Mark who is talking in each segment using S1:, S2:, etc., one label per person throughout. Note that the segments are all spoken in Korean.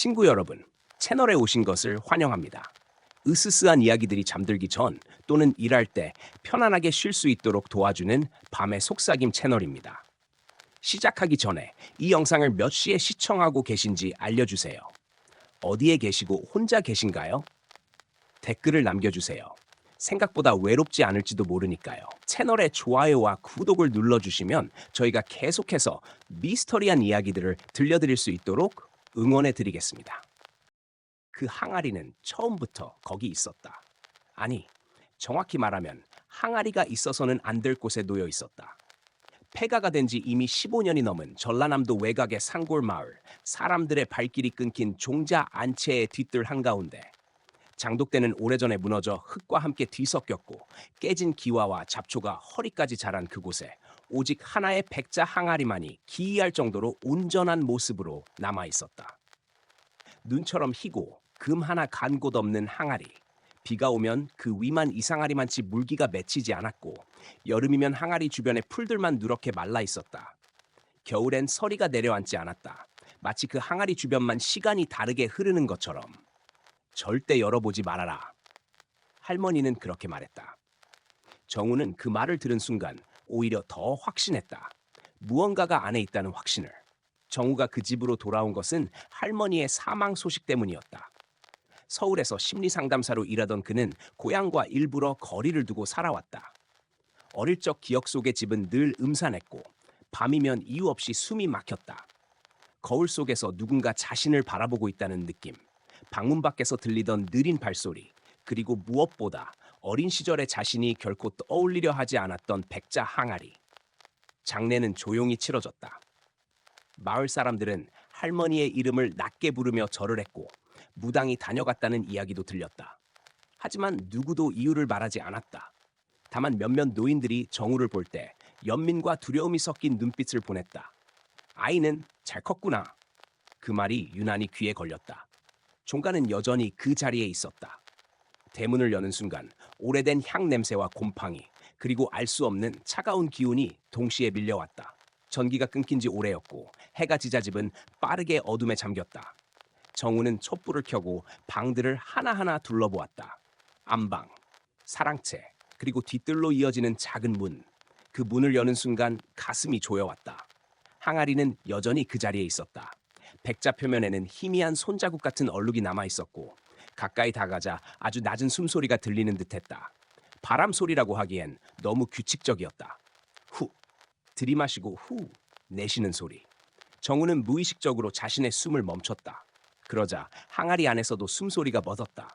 S1: 친구 여러분, 채널에 오신 것을 환영합니다. 으스스한 이야기들이 잠들기 전 또는 일할 때 편안하게 쉴 수 있도록 도와주는 밤의 속삭임 채널입니다. 시작하기 전에 이 영상을 몇 시에 시청하고 계신지 알려주세요. 어디에 계시고 혼자 계신가요? 댓글을 남겨주세요. 생각보다 외롭지 않을지도 모르니까요. 채널에 좋아요와 구독을 눌러주시면 저희가 계속해서 미스터리한 이야기들을 들려드릴 수 있도록 응원해 드리겠습니다. 그 항아리는 처음부터 거기 있었다. 아니, 정확히 말하면 항아리가 있어서는 안 될 곳에 놓여 있었다. 폐가가 된 지 이미 15년이 넘은 전라남도 외곽의 산골 마을, 사람들의 발길이 끊긴 종자 안채의 뒤뜰 한가운데 장독대는 오래전에 무너져 흙과 함께 뒤섞였고 깨진 기와와 잡초가 허리까지 자란 그곳에 오직 하나의 백자 항아리만이 기이할 정도로 온전한 모습으로 남아 있었다. 눈처럼 희고 금 하나 간 곳 없는 항아리. 비가 오면 그 위만 이상하리만치 물기가 맺히지 않았고 여름이면 항아리 주변에 풀들만 누렇게 말라 있었다. 겨울엔 서리가 내려앉지 않았다. 마치 그 항아리 주변만 시간이 다르게 흐르는 것처럼. 절대 열어보지 말아라. 할머니는 그렇게 말했다. 정우는 그 말을 들은 순간 오히려 더 확신했다. 무언가가 안에 있다는 확신을. 정우가 그 집으로 돌아온 것은 할머니의 사망 소식 때문이었다. 서울에서 심리 상담사로 일하던 그는 고향과 일부러 거리를 두고 살아왔다. 어릴 적 기억 속의 집은 늘 음산했고 밤이면 이유 없이 숨이 막혔다. 거울 속에서 누군가 자신을 바라보고 있다는 느낌. 방문 밖에서 들리던 느린 발소리, 그리고 무엇보다 어린 시절의 자신이 결코 떠올리려 하지 않았던 백자 항아리. 장례는 조용히 치러졌다. 마을 사람들은 할머니의 이름을 낮게 부르며 절을 했고 무당이 다녀갔다는 이야기도 들렸다. 하지만 누구도 이유를 말하지 않았다. 다만 몇몇 노인들이 정우를 볼 때 연민과 두려움이 섞인 눈빛을 보냈다. 아이는 잘 컸구나. 그 말이 유난히 귀에 걸렸다. 종가는 여전히 그 자리에 있었다. 대문을 여는 순간 오래된 향 냄새와 곰팡이 그리고 알 수 없는 차가운 기운이 동시에 밀려왔다. 전기가 끊긴 지 오래였고 해가 지자 집은 빠르게 어둠에 잠겼다. 정우는 촛불을 켜고 방들을 하나하나 둘러보았다. 안방, 사랑채, 그리고 뒤뜰로 이어지는 작은 문. 그 문을 여는 순간 가슴이 조여왔다. 항아리는 여전히 그 자리에 있었다. 백자 표면에는 희미한 손자국 같은 얼룩이 남아 있었고 가까이 다가자 아주 낮은 숨소리가 들리는 듯했다. 바람 소리라고 하기엔 너무 규칙적이었다. 후 들이마시고 후 내쉬는 소리. 정우는 무의식적으로 자신의 숨을 멈췄다. 그러자 항아리 안에서도 숨소리가 멎었다.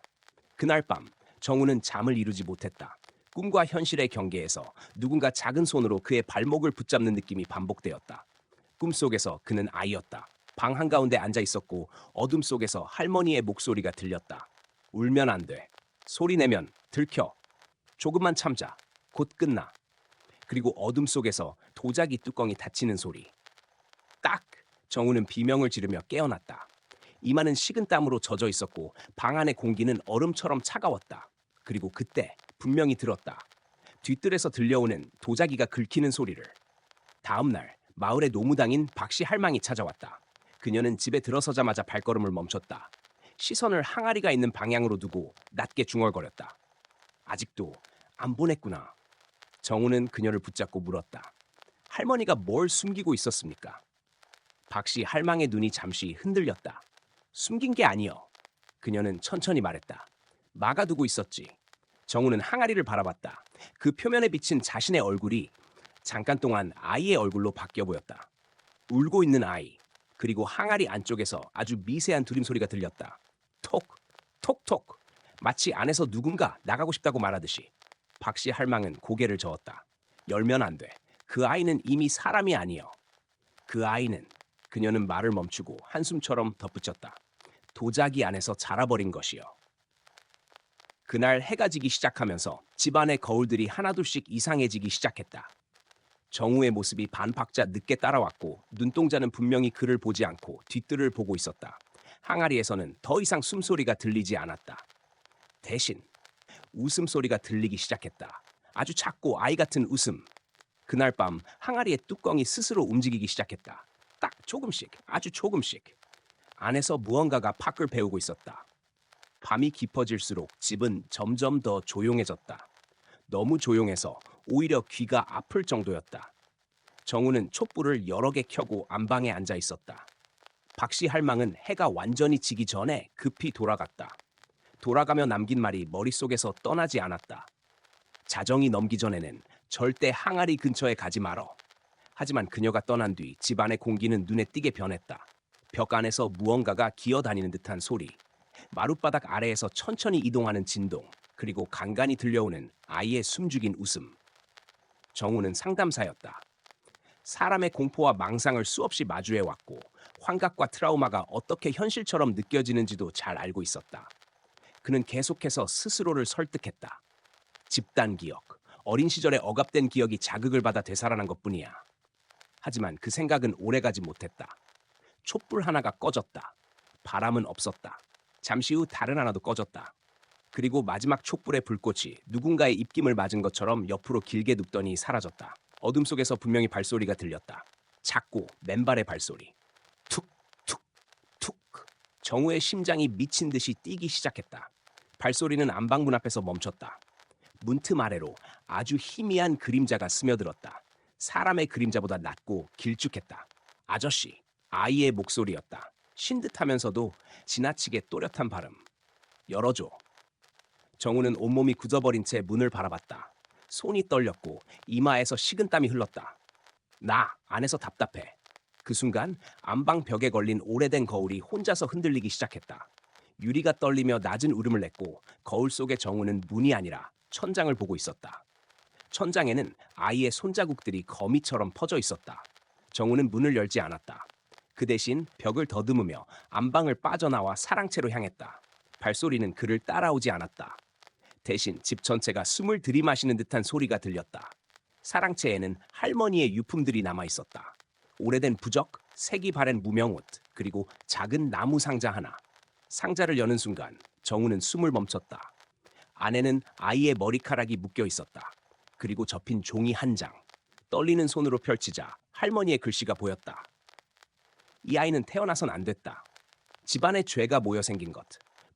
S1: 그날 밤 정우는 잠을 이루지 못했다. 꿈과 현실의 경계에서 누군가 작은 손으로 그의 발목을 붙잡는 느낌이 반복되었다. 꿈속에서 그는 아이였다. 방 한가운데 앉아 있었고 어둠 속에서 할머니의 목소리가 들렸다. 울면 안 돼. 소리 내면 들켜. 조금만 참자. 곧 끝나. 그리고 어둠 속에서 도자기 뚜껑이 닫히는 소리. 딱! 정우는 비명을 지르며 깨어났다. 이마는 식은 땀으로 젖어 있었고 방 안의 공기는 얼음처럼 차가웠다. 그리고 그때 분명히 들었다. 뒤뜰에서 들려오는 도자기가 긁히는 소리를. 다음 날 마을의 노무당인 박씨 할망이 찾아왔다. 그녀는 집에 들어서자마자 발걸음을 멈췄다. 시선을 항아리가 있는 방향으로 두고 낮게 중얼거렸다. 아직도 안 보냈구나. 정우는 그녀를 붙잡고 물었다. 할머니가 뭘 숨기고 있었습니까? 박씨 할망의 눈이 잠시 흔들렸다. 숨긴 게 아니여. 그녀는 천천히 말했다. 막아두고 있었지. 정우는 항아리를 바라봤다. 그 표면에 비친 자신의 얼굴이 잠깐 동안 아이의 얼굴로 바뀌어 보였다. 울고 있는 아이. 그리고 항아리 안쪽에서 아주 미세한 두림 소리가 들렸다. 톡, 톡톡. 마치 안에서 누군가 나가고 싶다고 말하듯이. 박씨 할망은 고개를 저었다. 열면 안 돼. 그 아이는 이미 사람이 아니여. 그 아이는 그녀는 말을 멈추고 한숨처럼 덧붙였다. 도자기 안에서 자라버린 것이여. 그날 해가 지기 시작하면서 집안의 거울들이 하나둘씩 이상해지기 시작했다. 정우의 모습이 반박자 늦게 따라왔고 눈동자는 분명히 그를 보지 않고 뒤뜰을 보고 있었다. 항아리에서는 더 이상 숨소리가 들리지 않았다. 대신 웃음소리가 들리기 시작했다. 아주 작고 아이 같은 웃음. 그날 밤 항아리의 뚜껑이 스스로 움직이기 시작했다. 딱 조금씩, 아주 조금씩. 안에서 무언가가 팍을 배우고 있었다. 밤이 깊어질수록 집은 점점 더 조용해졌다. 너무 조용해서 오히려 귀가 아플 정도였다. 정우는 촛불을 여러 개 켜고 안방에 앉아 있었다. 박씨 할망은 해가 완전히 지기 전에 급히 돌아갔다. 돌아가며 남긴 말이 머릿속에서 떠나지 않았다. 자정이 넘기 전에는 절대 항아리 근처에 가지 말어. 하지만 그녀가 떠난 뒤 집안의 공기는 눈에 띄게 변했다. 벽 안에서 무언가가 기어다니는 듯한 소리, 마룻바닥 아래에서 천천히 이동하는 진동, 그리고 간간히 들려오는 아이의 숨죽인 웃음. 정우는 상담사였다. 사람의 공포와 망상을 수없이 마주해 왔고 환각과 트라우마가 어떻게 현실처럼 느껴지는지도 잘 알고 있었다. 그는 계속해서 스스로를 설득했다. 집단 기억, 어린 시절의 억압된 기억이 자극을 받아 되살아난 것뿐이야. 하지만 그 생각은 오래가지 못했다. 촛불 하나가 꺼졌다. 바람은 없었다. 잠시 후 다른 하나도 꺼졌다. 그리고 마지막 촛불의 불꽃이 누군가의 입김을 맞은 것처럼 옆으로 길게 눕더니 사라졌다. 어둠 속에서 분명히 발소리가 들렸다. 작고 맨발의 발소리. 툭, 툭, 툭. 정우의 심장이 미친 듯이 뛰기 시작했다. 발소리는 안방문 앞에서 멈췄다. 문틈 아래로 아주 희미한 그림자가 스며들었다. 사람의 그림자보다 낮고 길쭉했다. 아저씨, 아이의 목소리였다. 쉰 듯하면서도 지나치게 또렷한 발음. 열어줘. 정우는 온몸이 굳어버린 채 문을 바라봤다. 손이 떨렸고 이마에서 식은땀이 흘렀다. 나 안에서 답답해. 그 순간 안방 벽에 걸린 오래된 거울이 혼자서 흔들리기 시작했다. 유리가 떨리며 낮은 울음을 냈고 거울 속의 정우는 문이 아니라 천장을 보고 있었다. 천장에는 아이의 손자국들이 거미처럼 퍼져 있었다. 정우는 문을 열지 않았다. 그 대신 벽을 더듬으며 안방을 빠져나와 사랑채로 향했다. 발소리는 그를 따라오지 않았다. 대신 집 전체가 숨을 들이마시는 듯한 소리가 들렸다. 사랑채에는 할머니의 유품들이 남아 있었다. 오래된 부적, 색이 바랜 무명옷, 그리고 작은 나무 상자 하나. 상자를 여는 순간 정우는 숨을 멈췄다. 안에는 아이의 머리카락이 묶여 있었다. 그리고 접힌 종이 한 장. 떨리는 손으로 펼치자 할머니의 글씨가 보였다. 이 아이는 태어나선 안 됐다. 집안에 죄가 모여 생긴 것.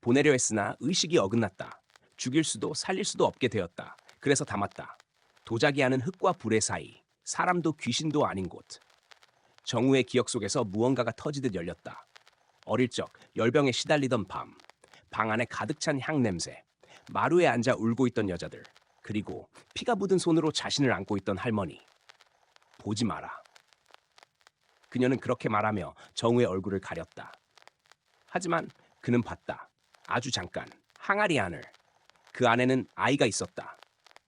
S1: 보내려 했으나 의식이 어긋났다. 죽일 수도 살릴 수도 없게 되었다. 그래서 담았다. 도자기 하는 흙과 불의 사이. 사람도 귀신도 아닌 곳. 정우의 기억 속에서 무언가가 터지듯 열렸다. 어릴 적 열병에 시달리던 밤. 방 안에 가득 찬 향 냄새. 마루에 앉아 울고 있던 여자들. 그리고 피가 묻은 손으로 자신을 안고 있던 할머니. 보지 마라. 그녀는 그렇게 말하며 정우의 얼굴을 가렸다. 하지만 그는 봤다. 아주 잠깐 항아리 안을. 그 안에는 아이가 있었다.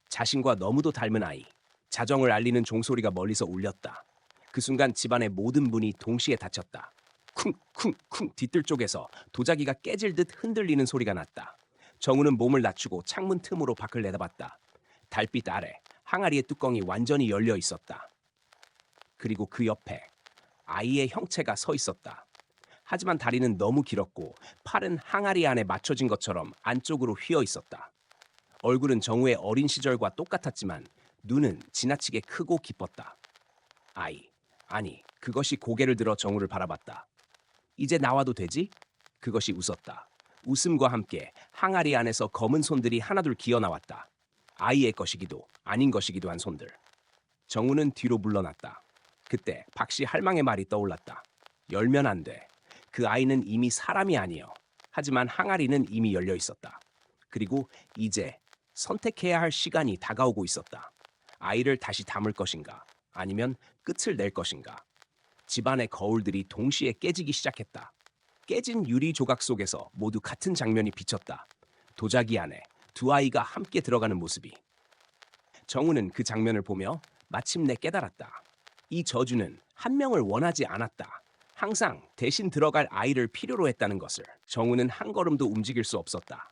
S1: 자신과 너무도 닮은 아이. 자정을 알리는 종소리가 멀리서 울렸다. 그 순간 집안의 모든 문이 동시에 닫혔다. 쿵쿵쿵 뒤뜰 쪽에서 도자기가 깨질 듯 흔들리는 소리가 났다. 정우는 몸을 낮추고 창문 틈으로 밖을 내다봤다. 달빛 아래 항아리의 뚜껑이 완전히 열려 있었다. 그리고 그 옆에 아이의 형체가 서 있었다. 하지만 다리는 너무 길었고 팔은 항아리 안에 맞춰진 것처럼 안쪽으로 휘어 있었다. 얼굴은 정우의 어린 시절과 똑같았지만 눈은 지나치게 크고 깊었다. 아이, 아니, 그것이 고개를 들어 정우를 바라봤다. 이제 나와도 되지? 그것이 웃었다. 웃음과 함께 항아리 안에서 검은 손들이 하나둘 기어 나왔다. 아이의 것이기도 아닌 것이기도 한 손들. 정우는 뒤로 물러났다. 그때 박씨 할망의 말이 떠올랐다. 열면 안 돼. 그 아이는 이미 사람이 아니여. 하지만 항아리는 이미 열려 있었다. 그리고 이제 선택해야 할 시간이 다가오고 있었다. 아이를 다시 담을 것인가? 아니면 끝을 낼 것인가? 집안의 거울들이 동시에 깨지기 시작했다. 깨진 유리 조각 속에서 모두 같은 장면이 비쳤다. 도자기 안에 두 아이가 함께 들어가는 모습이. 정우는 그 장면을 보며 마침내 깨달았다. 이 저주는 한 명을 원하지 않았다. 항상 대신 들어갈 아이를 필요로 했다는 것을 정우는 한 걸음도 움직일 수 없었다.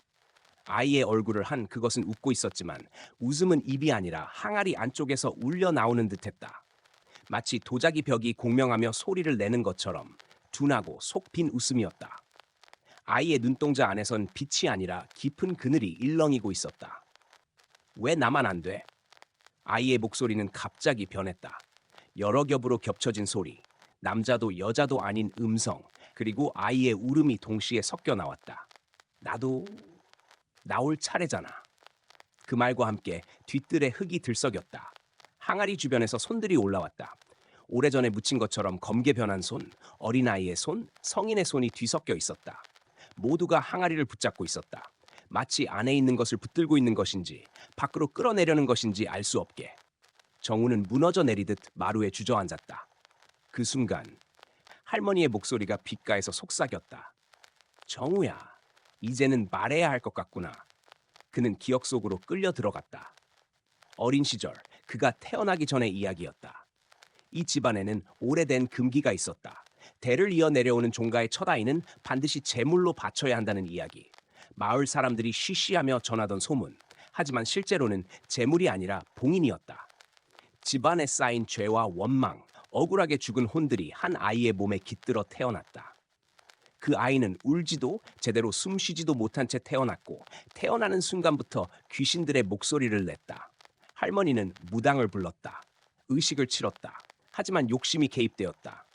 S1: 아이의 얼굴을 한 그것은 웃고 있었지만 웃음은 입이 아니라 항아리 안쪽에서 울려 나오는 듯했다. 마치 도자기 벽이 공명하며 소리를 내는 것처럼 둔하고 속 빈 웃음이었다. 아이의 눈동자 안에선 빛이 아니라 깊은 그늘이 일렁이고 있었다. 왜 나만 안 돼? 아이의 목소리는 갑자기 변했다. 여러 겹으로 겹쳐진 소리. 남자도 여자도 아닌 음성, 그리고 아이의 울음이 동시에 섞여 나왔다. 나도 나올 차례잖아. 그 말과 함께 뒤뜰에 흙이 들썩였다. 항아리 주변에서 손들이 올라왔다. 오래전에 묻힌 것처럼 검게 변한 손, 어린아이의 손, 성인의 손이 뒤섞여 있었다. 모두가 항아리를 붙잡고 있었다. 마치 안에 있는 것을 붙들고 있는 것인지 밖으로 끌어내려는 것인지 알 수 없게. 정우는 무너져 내리듯 마루에 주저앉았다. 그 순간 할머니의 목소리가 귓가에서 속삭였다. 정우야, 이제는 말해야 할 것 같구나. 그는 기억 속으로 끌려 들어갔다. 어린 시절 그가 태어나기 전의 이야기였다. 이 집안에는 오래된 금기가 있었다. 대를 이어 내려오는 종가의 첫 아이는 반드시 제물로 바쳐야 한다는 이야기. 마을 사람들이 쉬쉬하며 전하던 소문. 하지만 실제로는 제물이 아니라 봉인이었다. 집안에 쌓인 죄와 원망, 억울하게 죽은 혼들이 한 아이의 몸에 깃들어 태어났다. 그 아이는 울지도 제대로 숨 쉬지도 못한 채 태어났고 태어나는 순간부터 귀신들의 목소리를 냈다. 할머니는 무당을 불렀다. 의식을 치렀다. 하지만 욕심이 개입되었다.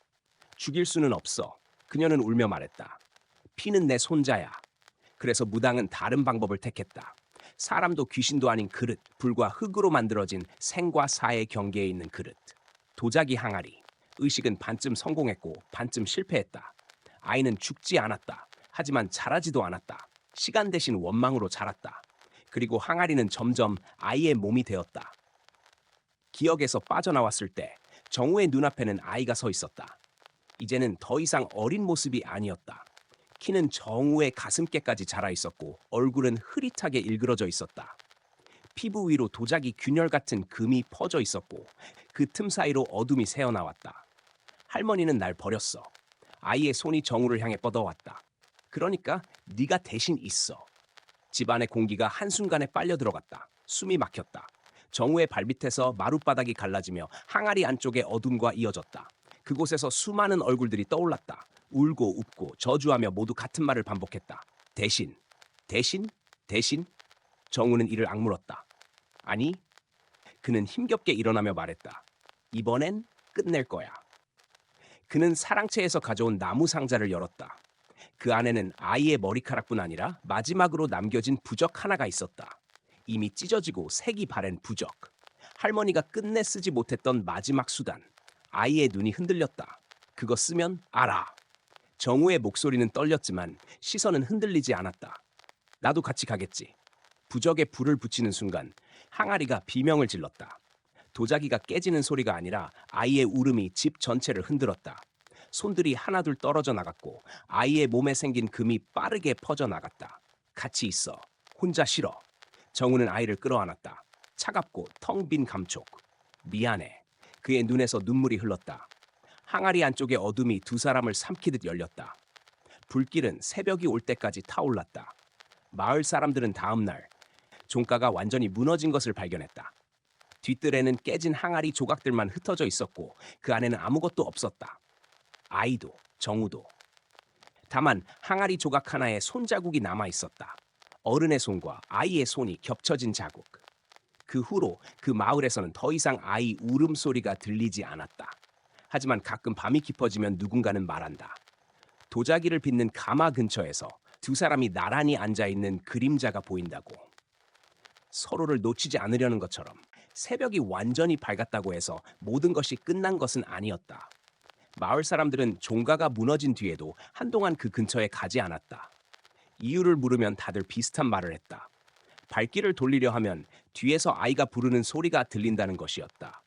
S1: 죽일 수는 없어. 그녀는 울며 말했다. 피는 내 손자야. 그래서 무당은 다른 방법을 택했다. 사람도 귀신도 아닌 그릇, 불과 흙으로 만들어진 생과 사의 경계에 있는 그릇. 도자기 항아리. 의식은 반쯤 성공했고 반쯤 실패했다. 아이는 죽지 않았다. 하지만 자라지도 않았다. 시간 대신 원망으로 자랐다. 그리고 항아리는 점점 아이의 몸이 되었다. 기억에서 빠져나왔을 때 정우의 눈앞에는 아이가 서 있었다. 이제는 더 이상 어린 모습이 아니었다. 키는 정우의 가슴께까지 자라 있었고 얼굴은 흐릿하게 일그러져 있었다. 피부 위로 도자기 균열 같은 금이 퍼져 있었고 그 틈 사이로 어둠이 새어나왔다. 할머니는 날 버렸어. 아이의 손이 정우를 향해 뻗어왔다. 그러니까 네가 대신 있어. 집안의 공기가 한순간에 빨려 들어갔다. 숨이 막혔다. 정우의 발밑에서 마룻바닥이 갈라지며 항아리 안쪽의 어둠과 이어졌다. 그곳에서 수많은 얼굴들이 떠올랐다. 울고 웃고 저주하며 모두 같은 말을 반복했다. 대신, 대신, 대신. 정우는 이를 악물었다. 아니, 그는 힘겹게 일어나며 말했다. 이번엔 끝낼 거야. 그는 사랑채에서 가져온 나무 상자를 열었다. 그 안에는 아이의 머리카락뿐 아니라 마지막으로 남겨진 부적 하나가 있었다. 이미 찢어지고 색이 바랜 부적. 할머니가 끝내 쓰지 못했던 마지막 수단. 아이의 눈이 흔들렸다. 그거 쓰면 알아. 정우의 목소리는 떨렸지만 시선은 흔들리지 않았다. 나도 같이 가겠지. 부적에 불을 붙이는 순간 항아리가 비명을 질렀다. 도자기가 깨지는 소리가 아니라 아이의 울음이 집 전체를 흔들었다. 손들이 하나둘 떨어져 나갔고 아이의 몸에 생긴 금이 빠르게 퍼져 나갔다. 같이 있어. 혼자 싫어. 정우는 아이를 끌어안았다. 차갑고 텅 빈 감촉. 미안해. 그의 눈에서 눈물이 흘렀다. 항아리 안쪽의 어둠이 두 사람을 삼키듯 열렸다. 불길은 새벽이 올 때까지 타올랐다. 마을 사람들은 다음 날 종가가 완전히 무너진 것을 발견했다. 뒷뜰에는 깨진 항아리 조각들만 흩어져 있었고 그 안에는 아무것도 없었다. 아이도 정우도. 다만 항아리 조각 하나에 손자국이 남아 있었다. 어른의 손과 아이의 손이 겹쳐진 자국. 그 후로 그 마을에서는 더 이상 아이 울음소리가 들리지 않았다. 하지만 가끔 밤이 깊어지면 누군가는 말한다. 도자기를 빚는 가마 근처에서 두 사람이 나란히 앉아 있는 그림자가 보인다고. 서로를 놓치지 않으려는 것처럼 새벽이 완전히 밝았다고 해서 모든 것이 끝난 것은 아니었다. 마을 사람들은 종가가 무너진 뒤에도 한동안 그 근처에 가지 않았다. 이유를 물으면 다들 비슷한 말을 했다. 발길을 돌리려 하면 뒤에서 아이가 부르는 소리가 들린다는 것이었다.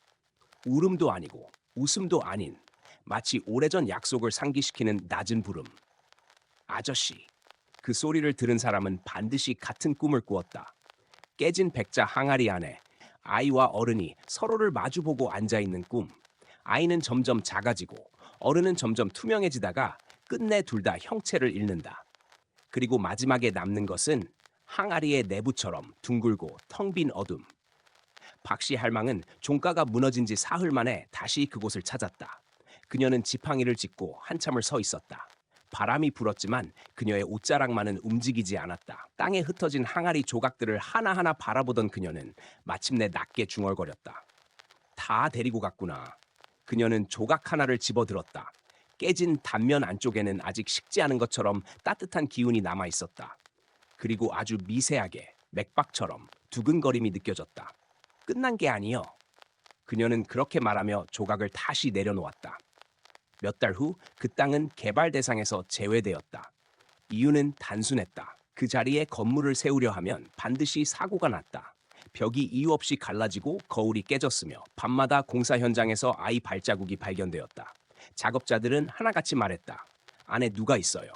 S1: 울음도 아니고 웃음도 아닌 마치 오래전 약속을 상기시키는 낮은 부름. 아저씨. 그 소리를 들은 사람은 반드시 같은 꿈을 꾸었다. 깨진 백자 항아리 안에 아이와 어른이 서로를 마주보고 앉아 있는 꿈. 아이는 점점 작아지고 어른은 점점 투명해지다가 끝내 둘 다 형체를 잃는다. 그리고 마지막에 남는 것은 항아리의 내부처럼 둥글고 텅 빈 어둠. 박씨 할망은 종가가 무너진 지 사흘 만에 다시 그곳을 찾았다. 그녀는 지팡이를 짚고 한참을 서 있었다. 바람이 불었지만 그녀의 옷자락만은 움직이지 않았다. 땅에 흩어진 항아리 조각들을 하나하나 바라보던 그녀는 마침내 낮게 중얼거렸다. 다 데리고 갔구나. 그녀는 조각 하나를 집어들었다. 깨진 단면 안쪽에는 아직 식지 않은 것처럼 따뜻한 기운이 남아 있었다. 그리고 아주 미세하게 맥박처럼 두근거림이 느껴졌다. 끝난 게 아니여. 그녀는 그렇게 말하며 조각을 다시 내려놓았다. 몇 달 후 그 땅은 개발 대상에서 제외되었다. 이유는 단순했다. 그 자리에 건물을 세우려 하면 반드시 사고가 났다. 벽이 이유 없이 갈라지고 거울이 깨졌으며 밤마다 공사 현장에서 아이 발자국이 발견되었다. 작업자들은 하나같이 말했다. 안에 누가 있어요.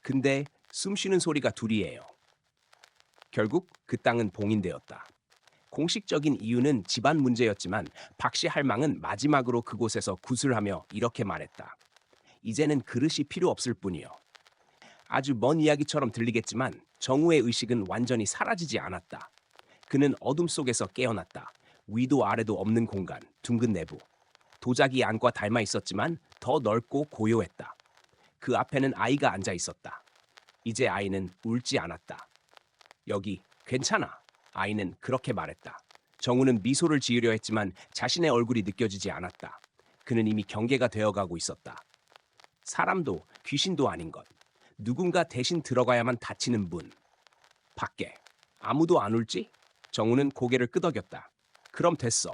S1: 근데 숨 쉬는 소리가 둘이에요. 결국 그 땅은 봉인되었다. 공식적인 이유는 집안 문제였지만 박씨 할망은 마지막으로 그곳에서 구슬하며 이렇게 말했다. 이제는 그릇이 필요 없을 뿐이요. 아주 먼 이야기처럼 들리겠지만 정우의 의식은 완전히 사라지지 않았다. 그는 어둠 속에서 깨어났다. 위도 아래도 없는 공간, 둥근 내부. 도자기 안과 닮아 있었지만 더 넓고 고요했다. 그 앞에는 아이가 앉아 있었다. 이제 아이는 울지 않았다. 여기 괜찮아. 아이는 그렇게 말했다. 정우는 미소를 지으려 했지만 자신의 얼굴이 느껴지지 않았다. 그는 이미 경계가 되어가고 있었다. 사람도 귀신도 아닌 것. 누군가 대신 들어가야만 닫히는 문. 밖에 아무도 안 울지? 정우는 고개를 끄덕였다. 그럼 됐어.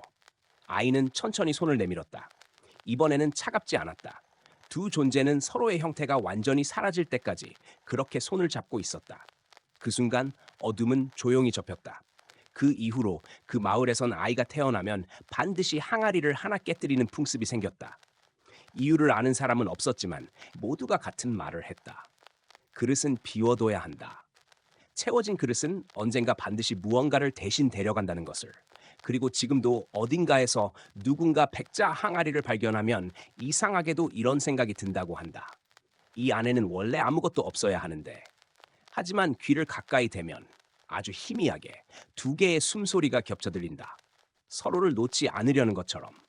S1: 아이는 천천히 손을 내밀었다. 이번에는 차갑지 않았다. 두 존재는 서로의 형태가 완전히 사라질 때까지 그렇게 손을 잡고 있었다. 그 순간 어둠은 조용히 접혔다. 그 이후로 그 마을에선 아이가 태어나면 반드시 항아리를 하나 깨뜨리는 풍습이 생겼다. 이유를 아는 사람은 없었지만 모두가 같은 말을 했다. 그릇은 비워둬야 한다. 채워진 그릇은 언젠가 반드시 무언가를 대신 데려간다는 것을. 그리고 지금도 어딘가에서 누군가 백자 항아리를 발견하면 이상하게도 이런 생각이 든다고 한다. 이 안에는 원래 아무것도 없어야 하는데. 하지만 귀를 가까이 대면 아주 희미하게 두 개의 숨소리가 겹쳐 들린다. 서로를 놓지 않으려는 것처럼.